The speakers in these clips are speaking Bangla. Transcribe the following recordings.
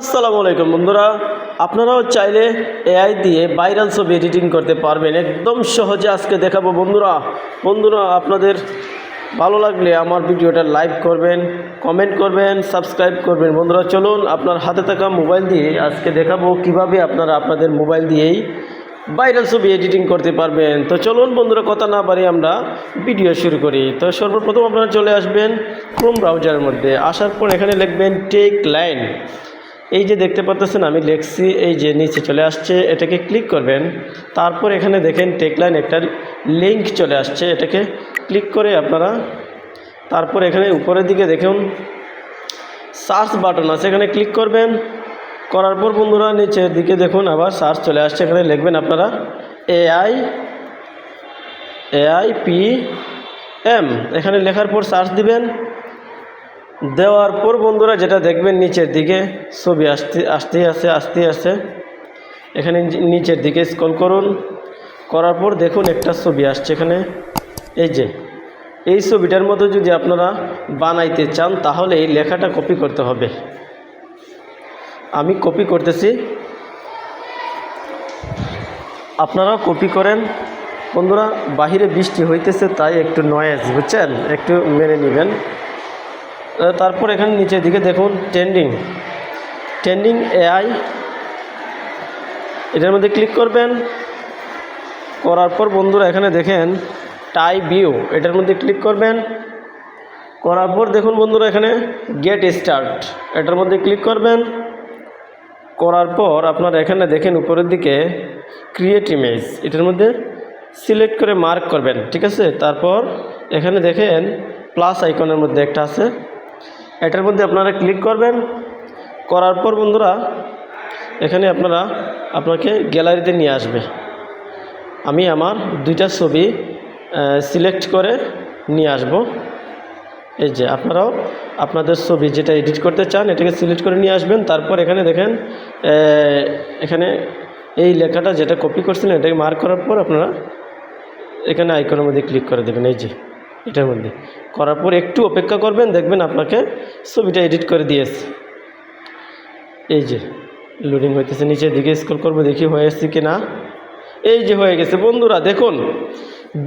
আসসালামু আলাইকুম বন্ধুরা। আপনারাও চাইলে এআই দিয়ে ভাইরাল ছবি এডিটিং করতে পারবেন। একদম সহজে আজকে দেখাবো বন্ধুরা। বন্ধুরা, আপনাদের ভালো লাগলে আমার ভিডিওটা লাইক করবেন, কমেন্ট করবেন, সাবস্ক্রাইব করবেন। বন্ধুরা, চলুন আপনার হাতে থাকা মোবাইল দিয়ে আজকে দেখাবো কীভাবে আপনারা আপনাদের মোবাইল দিয়েই ভাইরাল ছবি এডিটিং করতে পারবেন। তো চলুন বন্ধুরা, কথা না পারি আমরা ভিডিও শুরু করি। তো সর্বপ্রথম আপনারা চলে আসবেন ক্রোম ব্রাউজারের মধ্যে। আসার পর এখানে লিখবেন টেক লাইন এই যে দেখতে পাচ্ছেন আমি লেখছি এই যে নিচে চলে আসছে, এটাকে ক্লিক করবেন। তারপর এখানে দেখেন টেকলাইন একটা লিংক চলে আসছে, এটাকে ক্লিক করে আপনারা তারপর এখানে উপরের দিকে দেখুন সার্চ বাটন আছে, এখানে ক্লিক করবেন। করার পর বন্ধুরা, নিচের দিকে দেখুন, আবার সার্চ চলে আসছে, এখানে লিখবেন আপনারা এআই এআই পি এম এখানে লেখার পর সার্চ দিবেন। দেওয়ার পর বন্ধুরা যেটা দেখবেন, নিচের দিকে ছবি আসতে আসতে আসে আসতে আসে এখানে নিচের দিকে স্ক্রল করুন। করার পর দেখুন একটা ছবি আসছে এখানে। এই যে, এই ছবিটার মতো যদি আপনারা বানাইতে চান, তাহলে এই লেখাটা কপি করতে হবে। আমি কপি করতেছি। আপনারাও কপি করেন। বন্ধুরা, বাহিরে বৃষ্টি হইতেছে, তাই একটু নয়েজ বুঝছেন? একটু মেনে নেবেন। তারপর এখানে নিচের দিকে দেখুন ট্রেন্ডিং ট্রেন্ডিং এআই এটার মধ্যে ক্লিক করবেন। করার পর বন্ধুরা এখানে দেখেন টাই ভিউ এটার মধ্যে ক্লিক করবেন। করার পর দেখুন বন্ধুরা এখানে গেট স্টার্ট এটার মধ্যে ক্লিক করবেন। করার পর আপনারা এখানে দেখেন উপরের দিকে ক্রিয়েট ইমেজ এটার মধ্যে সিলেক্ট করে মার্ক করবেন, ঠিক আছে? তারপর এখানে দেখেন প্লাস আইকনের মধ্যে একটা আছে। এটার মধ্যে আপনারা ক্লিক করবেন। করার পর বন্ধুরা, এখানে আপনারা আপনাকে গ্যালারিতে নিয়ে আসবে। আমি আমার দুইটা ছবি সিলেক্ট করে নিয়ে আসব। এই যে আপনারাও আপনাদের ছবি যেটা এডিট করতে চান, এটাকে সিলেক্ট করে নিয়ে আসবেন। তারপর এখানে দেখেন এখানে এই লেখাটা যেটা কপি করছিলেন, এটাকে মার্ক করার পর আপনারা এখানে আইকনের মধ্যে ক্লিক করে দেবেন। এই যে এটার মধ্যে। করার পর একটু অপেক্ষা করবেন, দেখবেন আপনাকে ছবিটা এডিট করে দিয়েছে। এই যে লোডিং হইতেছে, নিচের দিকে স্ক্রল করব, দেখি হয়ে এসছে কি না এই যে হয়ে গেছে, বন্ধুরা, দেখুন,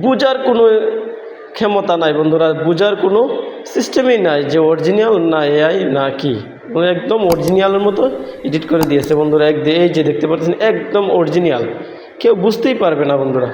বুঝার কোনো ক্ষমতা নাই, বন্ধুরা, বুঝার কোনো সিস্টেমই নাই যে অরিজিনাল না এআই না কি। একদম অরিজিনালের মতো এডিট করে দিয়েছে, বন্ধুরা, এক এই যে দেখতে পাচ্ছেন, একদম অরিজিনাল কেউ বুঝতেই পারবে না, বন্ধুরা।